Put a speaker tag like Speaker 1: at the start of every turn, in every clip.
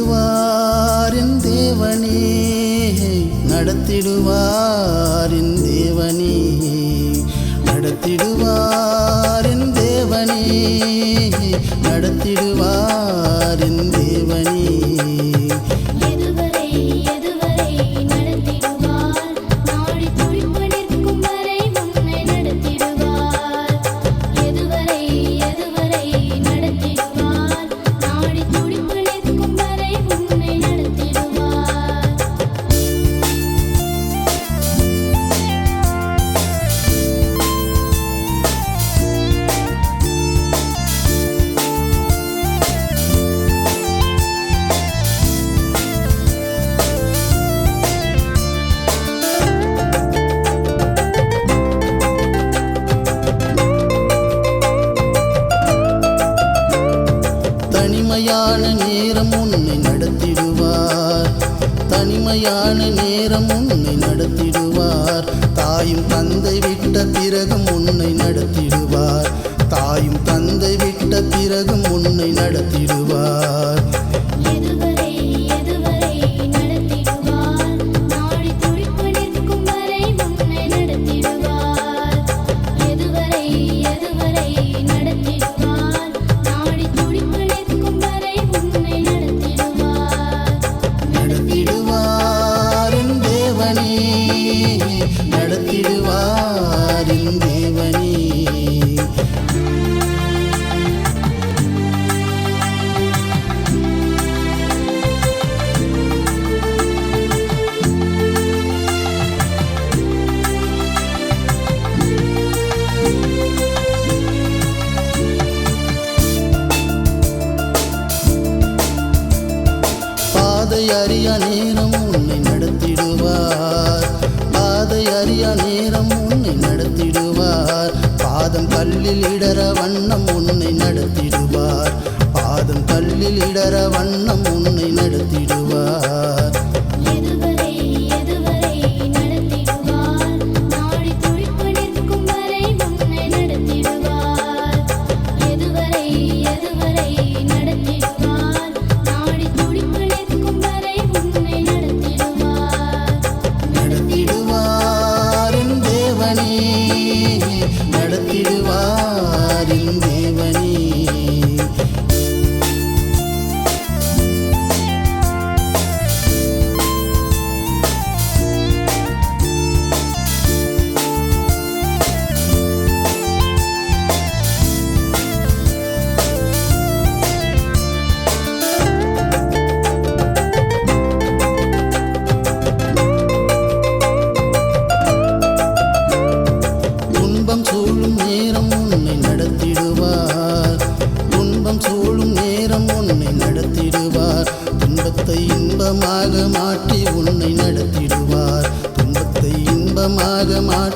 Speaker 1: നടത്തിടുവാരിൻ ദേവനേ നടത്തിടുവാരിൻ
Speaker 2: தனிமையான நேரம் உன்னை நடத்திடுவார். தாயும் தந்தை விட்ட பிறகும் உன்னை நடத்திடுவார். தாயும் தந்தை விட்ட பிறகும் உன்னை நடத்திடுவார். பாதை அறியா நேரம் உன்னை நடத்திடுவார். பாதை அறியா நேரம் உன்னை நடத்திடுவார். பாதம் கல்லில் இடர வண்ணம் உன்னை நடத்திடுவார். பாதம் கல்லில் இடர வண்ணம் இன்பமாக மாற்றி உன்னை நடத்திடுவார். துன்பத்தை இன்பமாக மாற்றி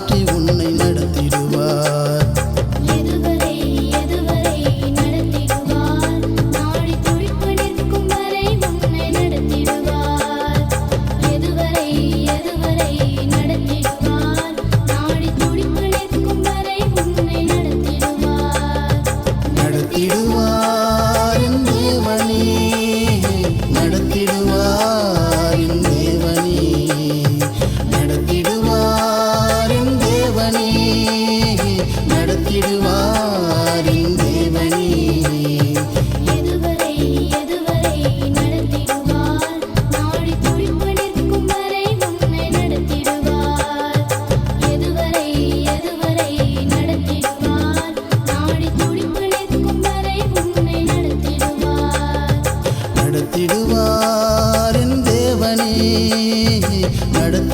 Speaker 2: நடத்திடுவாரின் தேவனே.
Speaker 1: எதுவரை எதுவரை நடத்திடுவார்? நாடி துடிப்பு நிற்கும் வரை உன்னை நடத்திடுவார். எதுவரை எதுவரை நடத்திடுவார்? நாடி துடிப்பு நிற்கும்
Speaker 2: நடத்த